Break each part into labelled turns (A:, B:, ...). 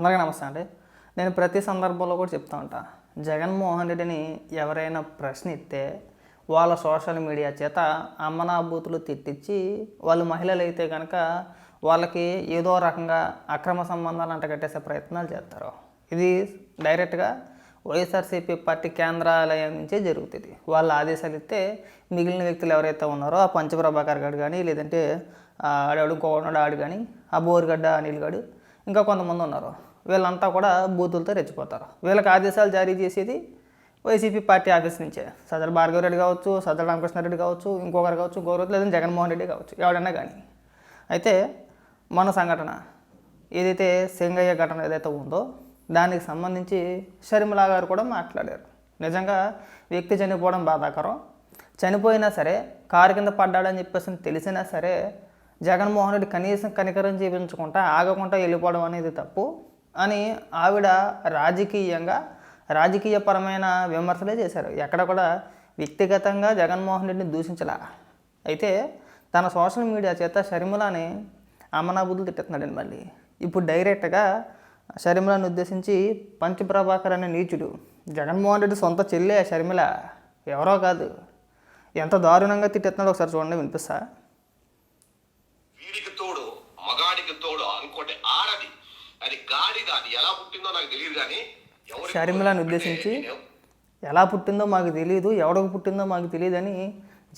A: అందరికీ నమస్తే అండి. నేను ప్రతి సందర్భంలో కూడా చెప్తా ఉంటా. జగన్మోహన్ రెడ్డిని ఎవరైనా ప్రశ్నిస్తే వాళ్ళ సోషల్ మీడియా చేత అమ్మనా బూతులు తిట్టించి వాళ్ళు మహిళలు అయితే కనుక వాళ్ళకి ఏదో రకంగా అక్రమ సంబంధాలు అంటగట్టేసే ప్రయత్నాలు చేస్తారు. ఇది డైరెక్ట్గా వైఎస్ఆర్సీపీ పార్టీ కేంద్రాలయం నుంచే జరుగుతుంది. వాళ్ళ ఆదేశాలు ఇస్తే మిగిలిన వ్యక్తులు ఎవరైతే ఉన్నారో ఆ పంచప్రభాకర్ గారు కానీ లేదంటే ఆడాడు ఇంకొకడు ఆడు కానీ ఆ బోరుగడ్డ అనిల్ గాడు ఇంకా కొంతమంది ఉన్నారు. వీళ్ళంతా కూడా బూతులతో రెచ్చిపోతారు. వీళ్ళకి ఆదేశాలు జారీ చేసేది వైసీపీ పార్టీ ఆఫీస్ నుంచే. సదరు భార్గవ రెడ్డి కావచ్చు సదరు రామకృష్ణారెడ్డి కావచ్చు ఇంకొకరు కావచ్చు గౌరవం లేదంటే జగన్మోహన్ రెడ్డి కావచ్చు ఎవడన్నా కానీ అయితే మన సంఘటన ఏదైతే సింగయ్య ఘటన ఏదైతే ఉందో దానికి సంబంధించి షర్మిలా గారు కూడా మాట్లాడారు. నిజంగా వ్యక్తి చనిపోవడం బాధాకరం. చనిపోయినా సరే కారు కింద పడ్డాడని చెప్పేసి తెలిసినా సరే జగన్మోహన్ రెడ్డి కనీసం కనికరం చూపించకుండా ఆగకుండా వెళ్ళిపోవడం అనేది తప్పు. అని ఆవిడ రాజకీయంగా రాజకీయపరమైన విమర్శలే చేశారు. ఎక్కడ కూడా వ్యక్తిగతంగా జగన్మోహన్ రెడ్డిని దూషించలా. అయితే తన సోషల్ మీడియా చేత షర్మిలాని అమ్మనాబుద్ధులు తిట్టుతున్నాడండి మళ్ళీ. ఇప్పుడు డైరెక్ట్గా షర్మిలను ఉద్దేశించి పంచప్రభాకర్ అనే నీచుడు జగన్మోహన్ రెడ్డి సొంత చెల్లె షర్మిల ఎవరో కాదు ఎంత దారుణంగా తిట్టేస్తున్నాడు ఒకసారి చూడండి వినిపిస్తా
B: వీడికి తోడు మగాడికి తోడు ఇంకోటి ఆడది అది గాడిద అది ఎలా పుట్టిందో నాకు తెలియదు కానీ ఎవరికి
A: షర్మిలను ఉద్దేశించి ఎలా పుట్టిందో మాకు తెలియదు ఎవడకు పుట్టిందో మాకు తెలియదని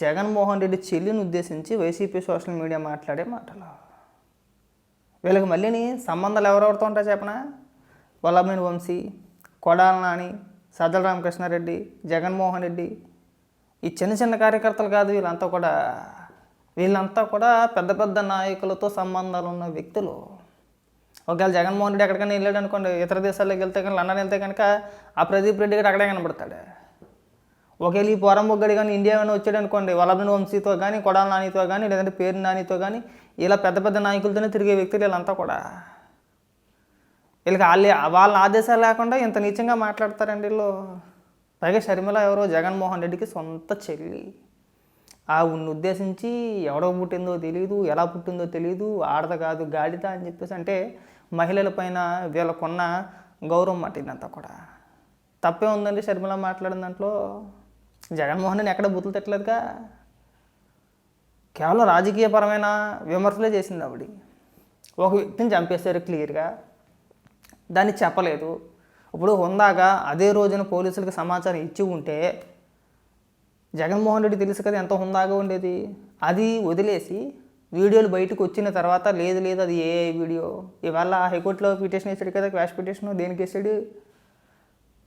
A: జగన్మోహన్ రెడ్డి చెల్లిని ఉద్దేశించి వైసీపీ సోషల్ మీడియా మాట్లాడే మాటలు. వీళ్ళకి మళ్ళీని సంబంధాలు ఎవరెవరితో ఉంటాయి చెప్పనా? వల్లభనేని వంశీ కొడాల నాని సజ్జల రామకృష్ణారెడ్డి జగన్మోహన్ రెడ్డి. ఈ చిన్న చిన్న కార్యకర్తలు కాదు వీళ్ళంతా కూడా. వీళ్ళంతా కూడా పెద్ద పెద్ద నాయకులతో సంబంధాలు ఉన్న వ్యక్తులు. ఒకవేళ జగన్మోహన్ రెడ్డి ఎక్కడికైనా వెళ్ళాడు అనుకోండి ఇతర దేశాల్లోకి వెళ్తే కానీ లండన్ వెళ్తే కనుక ఆ ప్రదీప్ రెడ్డి గారు అక్కడే కనబడతాడు. ఒకవేళ ఈ పోరం బొగ్గడి కానీ ఇండియా కానీ వచ్చాడు అనుకోండి వల్లభని వంశీతో కానీ కొడాల నానితో కానీ లేదంటే పేరు నానితో కానీ ఇలా పెద్ద పెద్ద నాయకులతోనే తిరిగే వ్యక్తులు వీళ్ళంతా కూడా. వీళ్ళకి వాళ్ళ వాళ్ళ ఆదేశాలు లేకుండా ఇంత నీచంగా మాట్లాడతారండి వీళ్ళు. పైగా షర్మిల ఎవరో జగన్మోహన్ రెడ్డికి సొంత చెల్లి. ఆ ఉన్న ఉద్దేశించి ఎవడో పుట్టిందో తెలియదు ఎలా పుట్టిందో తెలియదు ఆడద కాదు గాడిద అని చెప్పేసి అంటే మహిళల పైన వీళ్ళకున్న గౌరవం మాట ఇదంతా కూడా. తప్పే ఉందండి షర్మిల మాట్లాడిన దాంట్లో. జగన్మోహన్ ఎక్కడ బుద్ధులు తిట్టలేదుగా. కేవలం రాజకీయపరమైన విమర్శలే చేసింది ఆవిడ. ఒక వ్యక్తిని చంపేశారు క్లియర్గా. దాన్ని చెప్పలేదు. ఇప్పుడు హుందాగా అదే రోజున పోలీసులకు సమాచారం ఇచ్చి ఉంటే జగన్మోహన్ రెడ్డి తెలుసు కదా ఎంత హుందాగా ఉండేది. అది వదిలేసి వీడియోలు బయటకు వచ్చిన తర్వాత లేదు లేదు అది ఏ వీడియో? ఇవాళ హైకోర్టులో పిటిషన్ వేసాడు కదా క్వాష్ పిటిషన్ దేనికి వేసాడు?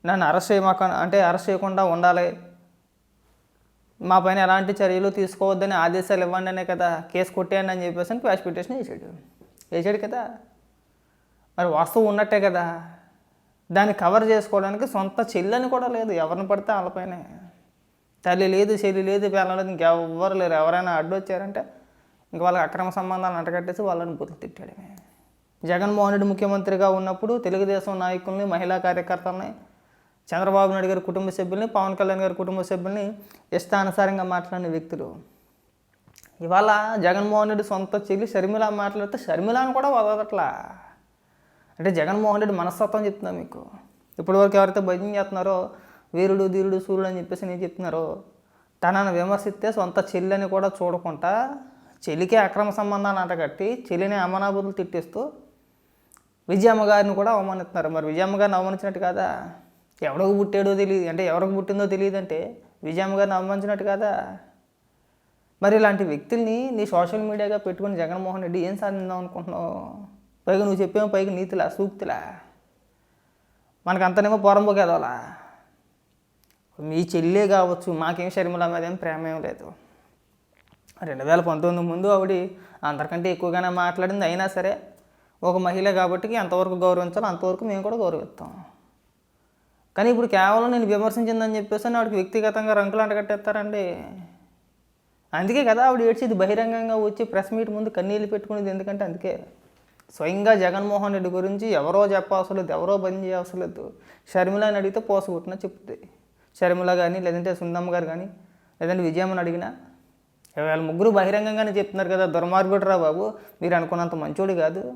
A: నన్ను అరెస్ట్ చేయమాక అంటే అరెస్ట్ చేయకుండా ఉండాలి. మా పైన ఎలాంటి చర్యలు తీసుకోవద్దని ఆదేశాలు ఇవ్వండి అనే కదా కేసు కొట్టేయండి అని చెప్పేసి అని క్వాష్ పిటిషన్ వేసాడు. వేసాడు కదా. మరి వాస్తవం ఉన్నట్టే కదా. దాన్ని కవర్ చేసుకోవడానికి సొంత చెల్లని కూడా లేదు ఎవరిని పడితే వాళ్ళపైనే తల్లి లేదు చెల్లి లేదు పిల్లలు ఇంకెవ్వరు లేరు. ఎవరైనా అడ్డు వచ్చారంటే ఇంకా వాళ్ళకి అక్రమ సంబంధాలు అంటగట్టేసి వాళ్ళని బుద్ధి తిట్టాడమే. జగన్మోహన్ రెడ్డి ముఖ్యమంత్రిగా ఉన్నప్పుడు తెలుగుదేశం నాయకుల్ని మహిళా కార్యకర్తలని చంద్రబాబు నాయుడు గారి కుటుంబ సభ్యుల్ని పవన్ కళ్యాణ్ గారి కుటుంబ సభ్యుల్ని ఇష్టానుసారంగా మాట్లాడిన వ్యక్తులు. ఇవాళ జగన్మోహన్ రెడ్డి సొంత చెల్లి షర్మిల మాట్లాడితే షర్మిలాను కూడా వదలట్లా. అంటే జగన్మోహన్ రెడ్డి మనస్తత్వం చెప్తున్నా మీకు. ఇప్పటివరకు ఎవరైతే భజన చేస్తున్నారో వీరుడు ధీరుడు సూర్యుడు అని చెప్పేసి నేను చెప్తున్నారో తనను విమర్శిస్తే సొంత చెల్లి అని కూడా చూడకుండా చెల్లికే అక్రమ సంబంధాన్ని అంటగట్టి చెల్లిని అమనాబుద్ధులు తిట్టిస్తూ విజయమ్మ గారిని కూడా అవమానిస్తున్నారు. మరి విజయమ్మ గారిని అవమానించినట్టు కాదా? ఎవరికి పుట్టాడో తెలియదు. అంటే ఎవరికి పుట్టిందో తెలియదంటే విజయమ్మ గారిని అవమానించినట్టు కాదా? మరి ఇలాంటి వ్యక్తుల్ని నీ సోషల్ మీడియాగా పెట్టుకుని జగన్మోహన్ రెడ్డి ఏం సాధిందాం అనుకుంటున్నావు? పైగా నువ్వు చెప్పేమో పైగా నీతిలా సూక్తిలా. మనకు అంతనేమో పొరంబోకి మీ చెల్లే కావచ్చు మాకేం షర్మిల మీద ఏం ప్రేమ ఏం లేదు. రెండు వేల పంతొమ్మిది ముందు ఆవిడ అందరికంటే ఎక్కువగానే మాట్లాడింది. అయినా సరే ఒక మహిళ కాబట్టి ఎంతవరకు గౌరవించాలో అంతవరకు మేము కూడా గౌరవిస్తాం. కానీ ఇప్పుడు కేవలం నేను విమర్శించిందని చెప్పేసి ఆవిడకి వ్యక్తిగతంగా రంకులు అంటగట్టేస్తారండి. అందుకే కదా ఆవిడ ఏడ్చేది బహిరంగంగా వచ్చి ప్రెస్ మీట్ ముందు కన్నీళ్ళు పెట్టుకునేది. ఎందుకంటే అందుకే స్వయంగా జగన్మోహన్ రెడ్డి గురించి ఎవరో చెప్పవసలేదు ఎవరో బంద్ చేయవసలేదు. షర్మిల అని అడిగితే పోసగొట్టిన చెప్తుంది షర్మిల కానీ లేదంటే సుందమ్మ గారు కానీ లేదంటే విజయమ్మని అడిగినా వేళ ముగ్గురు బహిరంగంగానే చెప్తున్నారు కదా దుర్మార్గుడు రా బాబు. మీరు అనుకున్నంత మంచోడు కాదు.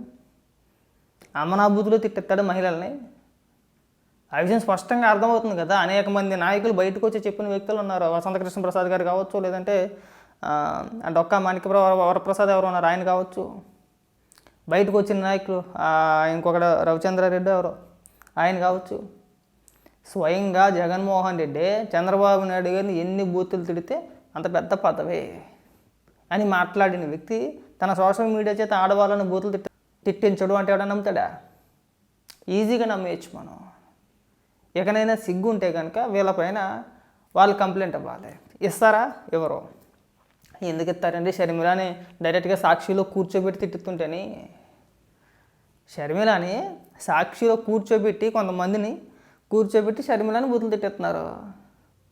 A: అమ్మనాభూతులు తిట్టిస్తాడు మహిళల్ని. ఆ విషయం స్పష్టంగా అర్థమవుతుంది కదా. అనేక మంది నాయకులు బయటకు వచ్చి చెప్పిన వ్యక్తులు ఉన్నారు. వసంతకృష్ణ ప్రసాద్ గారు కావచ్చు లేదంటే ఆ, డొక్కా మాణిక్య వరప్రసాద్ ఎవరు ఉన్నారు? ఆయన కావచ్చు. బయటకు వచ్చిన నాయకులు ఇంకొకడు రవిచంద్రారెడ్డి ఎవరు? ఆయన కావచ్చు. స్వయంగా జగన్మోహన్ రెడ్డి చంద్రబాబు నాయుడు గారిని ఎన్ని బూతులు తిడితే అంత పెద్ద పదవే. అని మాట్లాడిన వ్యక్తి తన సోషల్ మీడియా చేత ఆడవాళ్ళని బూతులు తిట్ట తిట్టించడు అంటే ఎవడన్నా నమ్ముతాడా? ఈజీగా నమ్మేయచ్చు మనం. ఎక్కడైనా సిగ్గు ఉంటే కనుక వీళ్ళపైన వాళ్ళు కంప్లైంట్ ఇవ్వాలి. ఇస్తారా? ఎవరు? ఎందుకు ఇస్తారండి? షర్మిలాని డైరెక్ట్గా సాక్షిలో కూర్చోబెట్టి తిట్టుతుంటేని? షర్మిలాని సాక్షిలో కూర్చోబెట్టి కొంతమందిని కూర్చోబెట్టి షర్మిలాని బూతులు తిట్టేస్తున్నారు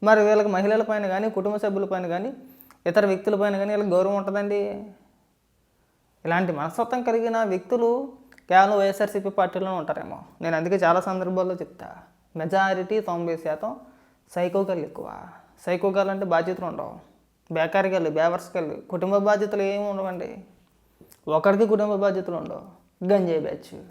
A: మరి వీళ్ళకి మహిళల పైన కానీ కుటుంబ సభ్యుల పైన కానీ ఇతర వ్యక్తుల పైన కానీ వీళ్ళకి గౌరవం ఉంటుందండి. ఇలాంటి మనస్తత్వం కలిగిన వ్యక్తులు కేవలం వైఎస్ఆర్సీపీ పార్టీలోనే ఉంటారేమో. నేను అందుకే చాలా సందర్భాల్లో చెప్తా. మెజారిటీ తొంభై శాతం సైకోగాళ్ళు ఎక్కువ. సైకోగాళ్ళు అంటే బాధ్యతలు ఉండవు. బేకారిగాళ్ళు బేవర్స్గాళ్ళు కుటుంబ బాధ్యతలు ఏమి ఉండవండి. ఒకరికి కుటుంబ బాధ్యతలు ఉండవు. గంజాయి బ్యాచ్.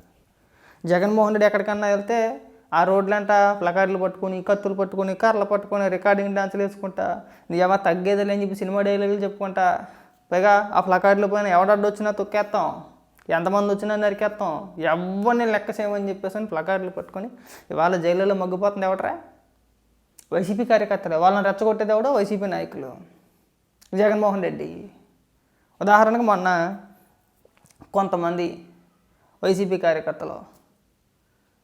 A: జగన్మోహన్ రెడ్డి ఎక్కడికన్నా వెళ్తే ఆ రోడ్లంట ప్లకార్డులు పట్టుకొని కత్తులు పట్టుకొని కర్రలు పట్టుకొని రికార్డింగ్ డాన్సులు వేసుకుంటా. నీ ఎవరు తగ్గేదిలే అని చెప్పి సినిమా డైలాగులు చెప్పుకుంటా. పైగా ఆ ప్లకార్డుల పైన ఎవడడ్డు వచ్చినా తొక్కేస్తాం ఎంతమంది వచ్చినా నరికేస్తాం ఎవరిని లెక్క చేయమని చెప్పేసి అని ప్లకార్డులు పట్టుకొని ఇవాళ జైలులో మగ్గిపోతుంది ఎవడరా? వైసీపీ కార్యకర్తలు. వాళ్ళని రెచ్చగొట్టేది ఎవడో వైసీపీ నాయకులు. జగన్మోహన్ రెడ్డి. ఉదాహరణకు మొన్న కొంతమంది వైసీపీ కార్యకర్తలు.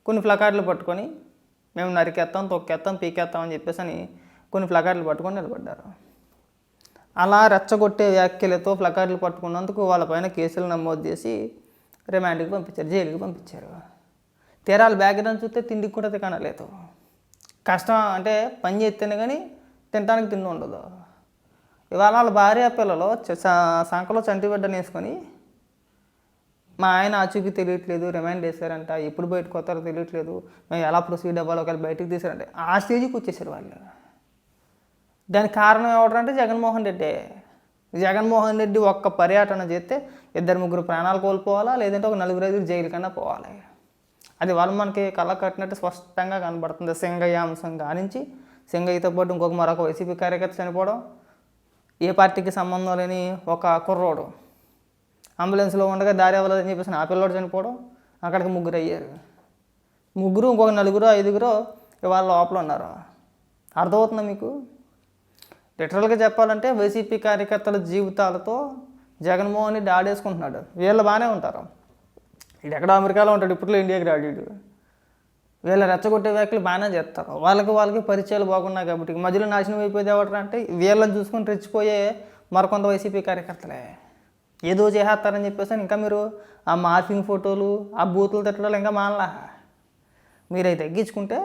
A: కొన్ని ఫ్లకార్డులు పట్టుకొని మేము నరికేస్తాం తొక్కేస్తాం పీకేస్తాం అని చెప్పేసి అని కొన్ని ఫ్లకార్డులు పట్టుకొని నిలబడ్డారు. అలా రెచ్చగొట్టే వ్యాఖ్యలతో ఫ్లకార్డులు పట్టుకున్నందుకు వాళ్ళపైన కేసులు నమోదు చేసి రిమాండ్కి పంపించారు జైలుకి పంపించారు. తీరాలు బ్యాక్గ్రౌండ్ చూస్తే తిండికి కూడా తినలేదు. కష్టం అంటే పని చేస్తేనే కానీ తినడానికి తిండి ఉండదు. ఇవాళ వాళ్ళ భార్య పిల్లలు చ- సంకలో చంటి బిడ్డని వేసుకొని మా ఆయన ఆచూకీ తెలియట్లేదు రిమైండ్ చేశారంట ఎప్పుడు బయటకు వస్తారో తెలియట్లేదు మేము ఎలా ప్రొసీడ్ అవ్వాలో ఒకవేళ బయటకు తీసారంటే ఆ స్టేజ్కి వచ్చేసారు వాళ్ళు. దానికి కారణం ఎవడంటే జగన్మోహన్ రెడ్డి. జగన్మోహన్ రెడ్డి ఒక్క పర్యటన చేస్తే ఇద్దరు ముగ్గురు ప్రాణాలు కోల్పోవాలా లేదంటే ఒక నలుగురు ఐదుగురు జైలు కన్నా పోవాలి. అది వాళ్ళు మనకి కళ్ళ కట్టినట్టు స్పష్టంగా కనబడుతుంది. సింగయ్య అంశం కానించి సింగయ్యతో పాటు ఇంకొక మరొక వైసీపీ కార్యకర్త చనిపోవడం ఏ పార్టీకి సంబంధం లేని ఒక కుర్రోడు. అంబులెన్స్లో ఉండగా దారి అవ్వలేదని చెప్పేసి ఆ పిల్లోడు చనిపోవడం అక్కడికి ముగ్గురు అయ్యారు. ముగ్గురు ఇంకొక నలుగురు ఐదుగురు ఇవాళ లోపల ఉన్నారు. అర్థమవుతుందా మీకు? లిటరల్గా చెప్పాలంటే వైసీపీ కార్యకర్తల జీవితాలతో జగన్మోహన్ రెడ్డి ఆడేసుకుంటున్నాడు. వీళ్ళు బాగానే ఉంటారు. ఇది ఎక్కడ అమెరికాలో ఉంటాడు ఇప్పట్లో ఇండియాకి రాడు వీళ్ళు వీళ్ళ రెచ్చగొట్టే వ్యాఖ్యలు బాగానే చేస్తారు. వాళ్ళకి వాళ్ళకి పరిచయాలు బాగున్నాయి కాబట్టి మధ్యలో నాశనం అయిపోయేది ఎవరంటే అంటే వీళ్ళని చూసుకొని రెచ్చిపోయే మరికొంత వైసీపీ కార్యకర్తలే. ఏదో చేసేస్తారని చెప్పేసి ఇంకా మీరు ఆ మార్ఫింగ్ ఫోటోలు ఆ బూతులు తిట్టడాలు ఇంకా మానలా. మీరు అవి తగ్గించుకుంటే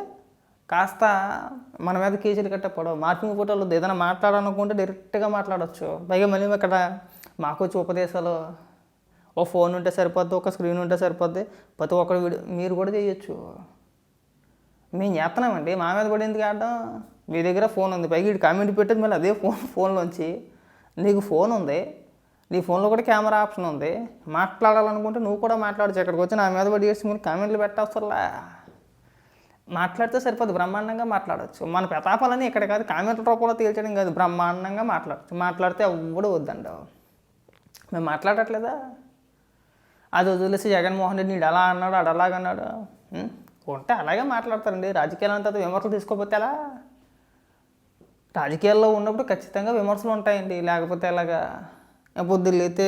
A: కాస్త మన మీద కేసులు కట్టపడవు మార్పింగ్ ఫోటోలు ఏదైనా మాట్లాడాలనుకుంటే డైరెక్ట్గా మాట్లాడవచ్చు పైగా మళ్ళీ ఇక్కడ మాకు వచ్చి ఉపదేశాలు ఓ ఫోన్ ఉంటే సరిపోద్ది ఒక స్క్రీన్ ఉంటే సరిపోద్ది ప్రతి ఒక్కరు వీడియో మీరు కూడా చేయొచ్చు. మేము చేస్తున్నామండి మా మీద కూడా ఎందుకు ఆడడం? మీ దగ్గర ఫోన్ ఉంది. పైకి ఇటు కామెంట్ పెట్టేది మళ్ళీ అదే ఫోన్ ఫోన్లోంచి. నీకు ఫోన్ ఉంది. నీ ఫోన్లో కూడా కెమెరా ఆప్షన్ ఉంది. మాట్లాడాలనుకుంటే నువ్వు కూడా మాట్లాడచ్చు. ఇక్కడికి వచ్చి నా మీద పడి చేసి మీరు కామెంట్లు పెట్టవసరలా. మాట్లాడితే సరిపోదు. బ్రహ్మాండంగా మాట్లాడచ్చు. మన ప్రతాపాలని ఇక్కడ కాదు. కామెంట్ల రూపంలో తేల్చడం కాదు. బ్రహ్మాండంగా మాట్లాడచ్చు. మాట్లాడితే ఎవ్వడు వద్దండి. మేము మాట్లాడట్లేదా? అది వదిలేసి జగన్మోహన్ రెడ్డి నీడు అలా అన్నాడు అడలాగన్నాడు అన్నాడు. ఉంటే అలాగే మాట్లాడతారండి. రాజకీయాలు తర్వాత విమర్శలు తీసుకోపోతే ఎలా? రాజకీయాల్లో ఉన్నప్పుడు ఖచ్చితంగా విమర్శలు ఉంటాయండి. లేకపోతే ఎలాగా? పొద్దున్న లేతే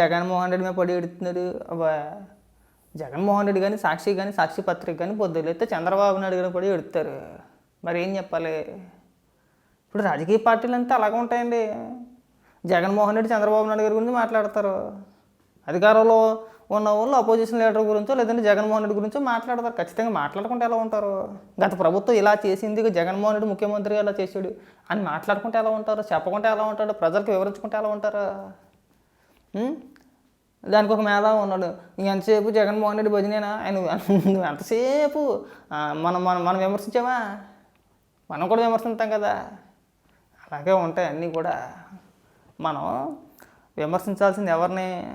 A: జగన్మోహన్ రెడ్డి మీద పడి ఎడుతున్నాడు అబ్బా జగన్మోహన్ రెడ్డి కానీ సాక్షి కానీ సాక్షి పత్రిక కానీ పొద్దున్న లేతే చంద్రబాబు నాయుడు గారిని పడి ఎడుతారు మరి ఏం చెప్పాలి? ఇప్పుడు రాజకీయ పార్టీలు అంతా అలాగే ఉంటాయండి. జగన్మోహన్ రెడ్డి చంద్రబాబు నాయుడు గారి గురించి మాట్లాడతారు. అధికారంలో ఉన్న వాళ్ళు అపోజిషన్ లీడర్ గురించో లేదంటే జగన్మోహన్ రెడ్డి గురించో మాట్లాడతారు. ఖచ్చితంగా మాట్లాడుకుంటే ఎలా ఉంటారు? గత ప్రభుత్వం ఇలా చేసింది జగన్మోహన్ రెడ్డి ముఖ్యమంత్రిగా ఇలా చేసాడు అని మాట్లాడుకుంటే ఎలా ఉంటారు? చెప్పకుంటే ఎలా ఉంటాడు? ప్రజలకు వివరించుకుంటే ఎలా ఉంటారు? దానికి ఒక మేధావి ఉన్నాడు. ఎంతసేపు జగన్మోహన్ రెడ్డి భజనేనా? ఆయన నువ్వు ఎంతసేపు? మనం మనం మనం విమర్శించామా? మనం కూడా విమర్శిస్తాం కదా. అలాగే ఉంటాయి అన్నీ కూడా. మనం విమర్శించాల్సింది ఎవరిని?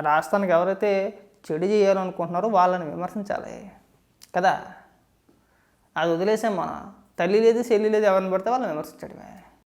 A: రాష్ట్రానికి ఎవరైతే చెడు చేయాలనుకుంటున్నారో వాళ్ళని విమర్శించాలి. కదా? అది వదిలేసాం మనం. తల్లి లేదు చెల్లి లేదు ఎవరిని పడితే వాళ్ళని విమర్శించడమే.